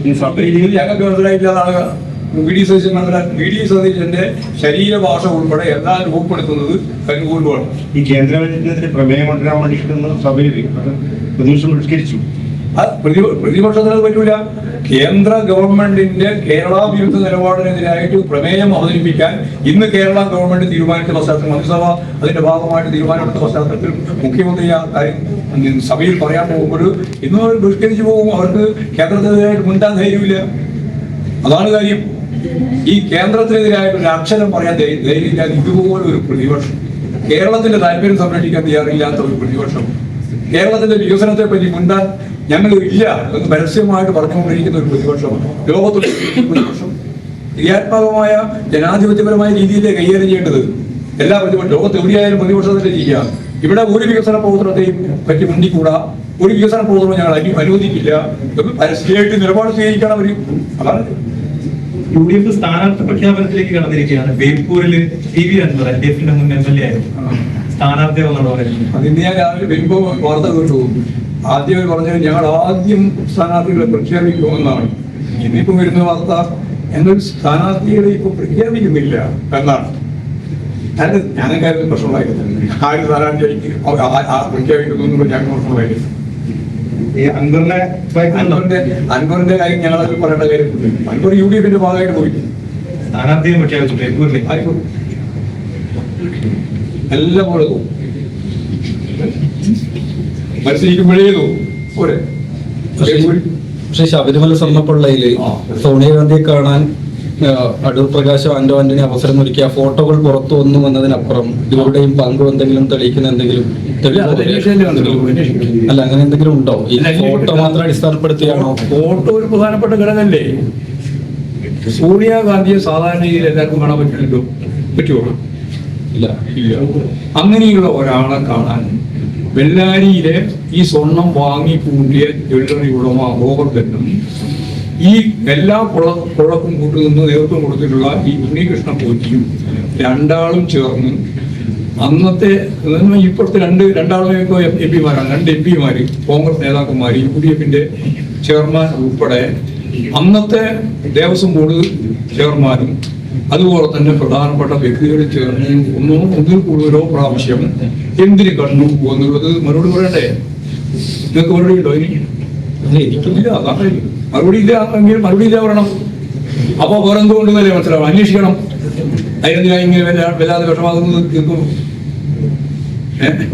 ഈ ഉൾപ്പെടെ എല്ലാം രൂപപ്പെടുത്തുന്നത് ഈ കേന്ദ്ര ബജറ്റിനെതിരെ പ്രമേയം കൊണ്ടുവരാൻ വേണ്ടിയിട്ടൊന്ന് സഭയിൽ അത് പ്രതിപക്ഷം ബഹിഷ്കരിച്ചു പ്രതിപക്ഷത്തിന് അത് പറ്റൂല. കേന്ദ്ര ഗവൺമെന്റിന്റെ കേരള വിരുദ്ധ നിലപാടിനെതിരായിട്ട് പ്രമേയം അവതരിപ്പിക്കാൻ ഇന്ന് കേരള ഗവൺമെന്റ് തീരുമാനിച്ച പശ്ചാത്തലം മന്ത്രിസഭ അതിന്റെ ഭാഗമായിട്ട് തീരുമാനമെടുത്ത പശ്ചാത്തലത്തിൽ മുഖ്യമന്ത്രി ആ കാര്യം സഭയിൽ പറയാൻ പോകുമ്പോൾ ഇന്ന് അവർ ബഹിഷ്കരിച്ചു പോകും. അവർക്ക് കേന്ദ്രത്തിനെതിരായിട്ട് മുൻകാൻ ധൈര്യമില്ല. അതാണ് കാര്യം. ഈ കേന്ദ്രത്തിനെതിരായിട്ട് ഒരു അക്ഷരം പറയാൻ ധൈര്യമില്ലാതെ ഇതുപോലെ ഒരു പ്രതിപക്ഷം. കേരളത്തിന്റെ താല്പര്യം സംരക്ഷിക്കാൻ തയ്യാറില്ലാത്ത ഒരു പ്രതിപക്ഷം. കേരളത്തിന്റെ വികസനത്തെ പറ്റി മുണ്ടാൻ ഞങ്ങൾ ഇല്ല എന്ന് പരസ്യമായിട്ട് പറഞ്ഞുകൊണ്ടിരിക്കുന്ന ഒരു പ്രതിപക്ഷമാണ് ലോകത്തുള്ള ഒരു പ്രതിപക്ഷം ക്രിയാത്മകമായ ജനാധിപത്യപരമായ രീതിയിലേ കൈകാര്യം ചെയ്യേണ്ടത് എല്ലാ പ്രതിപക്ഷം ലോകത്ത് എവിടെയായാലും പ്രതിപക്ഷത്തിന്റെ ചെയ്യുക ഇവിടെ ഒരു വികസന പ്രവർത്തനത്തെയും പറ്റി മുണ്ടിക്കൂടാ ഒരു വികസന പ്രവർത്തനം ഞങ്ങൾ അനു- അനുവദിക്കില്ല പരസ്യമായിട്ട് നിലപാട് സ്വീകരിക്കണം അവർ അതാണ് യു ഡി എഫ് സ്ഥാനാർത്ഥി പ്രഖ്യാപനത്തിലേക്ക് കടന്നിരിക്കുകയാണ്. ബേപ്പൂരിൽ T V Anvar L D എഫിന്റെ മുൻ എം എൽ എ ആയിരുന്നു. സ്ഥാനാർത്ഥി പറയുന്നത് അതിന് ഞാൻ രാവിലെ ആദ്യം പറഞ്ഞത് ഞങ്ങൾ ആദ്യം സ്ഥാനാർത്ഥികളെ പ്രഖ്യാപിക്കുമെന്നാണ്. ഇന്നിപ്പോ വരുന്ന വാർത്ത എന്നൊരു സ്ഥാനാർത്ഥികളെ ഇപ്പൊ പ്രഖ്യാപിക്കുന്നില്ല എന്നാണ്. അത് ഞാനൊക്കെ പ്രശ്നമായിരുന്നു ആര് സ്ഥാനാർത്ഥിയായി പ്രഖ്യാപിക്കുന്നു എന്നുള്ള ഞങ്ങൾ പ്രശ്നമായിരുന്നു ഈ അൻവറിനെ? അൻവറിന്റെ അൻവറിന്റെ കാര്യം ഞങ്ങളത് പറയേണ്ട കാര്യം അൻവർ യു ഡി എഫിന്റെ ഭാഗമായിട്ട് പോയി. സ്ഥാനാർത്ഥിയെ പ്രഖ്യാപിച്ചു എല്ലാം പോലെ തോന്നും മത്സരിക്കുമ്പോഴേ തോന്നും പോരെ. പക്ഷെ ശബരിമല സ്വർണപ്പിള്ളയിൽ. സോണിയാഗാന്ധിയെ കാണാൻ അടൂർ പ്രകാശ് ആന്റോ ആന്റണി അവസരം ഒരുക്കിയ ഫോട്ടോകൾ പുറത്തു വന്നു എന്നതിനപ്പുറം ഇവരുടെയും പങ്ക് എന്തെങ്കിലും തെളിയിക്കുന്ന എന്തെങ്കിലും. അല്ല അങ്ങനെ എന്തെങ്കിലും ഉണ്ടോ? ഈ ഫോട്ടോ മാത്രം അടിസ്ഥാനപ്പെടുത്തിയാണോ? ഫോട്ടോ ഒരു പ്രധാനപ്പെട്ട ഘടകമല്ലേ? സോണിയാഗാന്ധിയെ സാധാരണ രീതിയിൽ എല്ലാവർക്കും കാണാൻ പറ്റില്ലല്ലോ പറ്റുമോ ഇല്ല. ഇല്ല. അങ്ങനെയുള്ള ഒരാളെ കാണാൻ വെള്ളാരിയിലെ ഈ സ്വർണം വാങ്ങി കൂട്ടിയ ജ്വല്ലറി ഉടമ ഗോവർദ്ധനും ഈ എല്ലാ കുള കുഴക്കും കൂട്ടുനിന്ന് നേതൃത്വം കൊടുത്തിട്ടുള്ള ഈ ഉണ്ണികൃഷ്ണ പോറ്റിയും രണ്ടാളും ചേർന്ന് അന്നത്തെ ഇപ്പോഴത്തെ രണ്ട് രണ്ടാളും എം പിമാരാണ് രണ്ട് എം പിമാര് കോൺഗ്രസ് നേതാക്കന്മാർ യു ഡി എഫിന്റെ ചെയർമാൻ ഉൾപ്പെടെ അന്നത്തെ ദേവസ്വം ബോർഡ് ചെയർമാനും അതുപോലെ തന്നെ പ്രധാനപ്പെട്ട വ്യക്തികൾ ചേർന്ന് ഒന്നോ ഒന്നിൽ കൂടുതലോ പ്രാവശ്യം എന്തിന് കണ്ടു എന്നുള്ളത് മറുപടി പറയണ്ടേ നിങ്ങൾക്ക് മറുപടി ഉണ്ടോ ഇനി എനിക്കില്ല. അതാണ് മറുപടി ഇല്ല എങ്കിൽ മറുപടി ഇല്ല പറയണം. അപ്പൊ വേറെന്തുകൊണ്ട് വരെ മനസ്സിലാവും അന്വേഷിക്കണം. അതിനെന്തിനാ ഇങ്ങനെ വല്ല- വല്ലാതെ വിഷമാകുന്നത്? തീർക്കും ഏഹ്